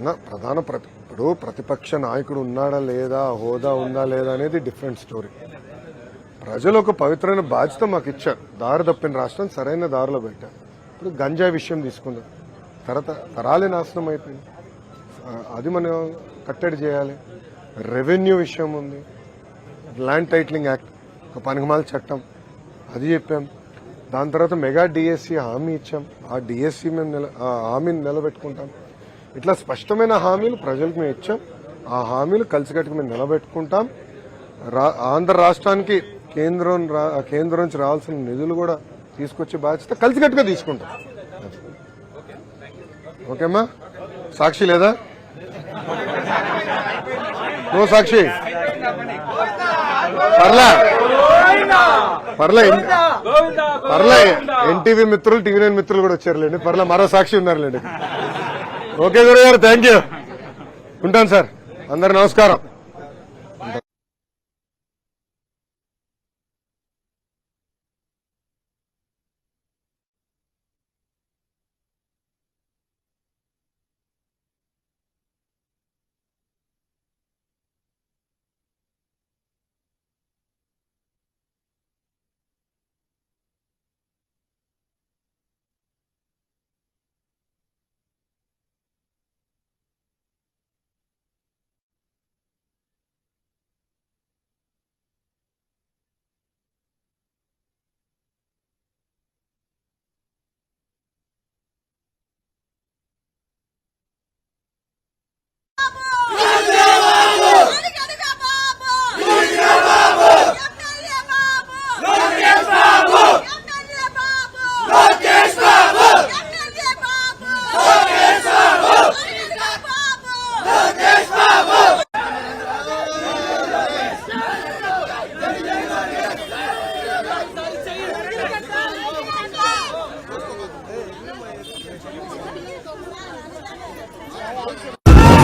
ప్రధాన ప్రతి ఇప్పుడు ప్రతిపక్ష నాయకుడు ఉన్నాడా లేదా హోదా ఉందా లేదా అనేది డిఫరెంట్ స్టోరీ ప్రజలు ఒక పవిత్రమైన బాధ్యత మాకు ఇచ్చారు. దారి తప్పిన రాష్ట్రం సరైన దారిలో పెట్టారు. ఇప్పుడు గంజా విషయం తీసుకుందాం. తరత తరాలే నాశనం అయిపోయింది. అది మనం కట్టడి చేయాలి. రెవెన్యూ విషయం ఉంది. ల్యాండ్ టైటిలింగ్ యాక్ట్ ఒక పనికిమాల చట్టం అది చెప్పాం. దాని తర్వాత మెగా డిఎస్సి హామీ ఇచ్చాం. ఆ డిఎస్సి మేము నిల ఆ హామీని నిలబెట్టుకుంటాం. ఇట్లా స్పష్టమైన హామీలు ప్రజలకు మేము ఇచ్చాం. ఆ హామీలు కలిసికట్టుకు మేము నిలబెట్టుకుంటాం. రా- ఆంధ్ర రాష్ట్రానికి కేంద్రం రా- కేంద్రం నుంచి రావాల్సిన నిధులు కూడా తీసుకొచ్చే బాధ్యత కలిసికట్టుగా తీసుకుంటాం. ఓకేమ్మా సాక్షి లేదా? నో సాక్షి. పర్లా? పర్లే పర్లే ఎన్టీవీ మిత్రులు టీవీ నైన్ మిత్రులు కూడా వచ్చారులేండి. పర్లే మరో సాక్షి ఉన్నారులేండి. ఓకే గురుగారు థ్యాంక్ యూ ఉంటాను సార్. అందరు నమస్కారం.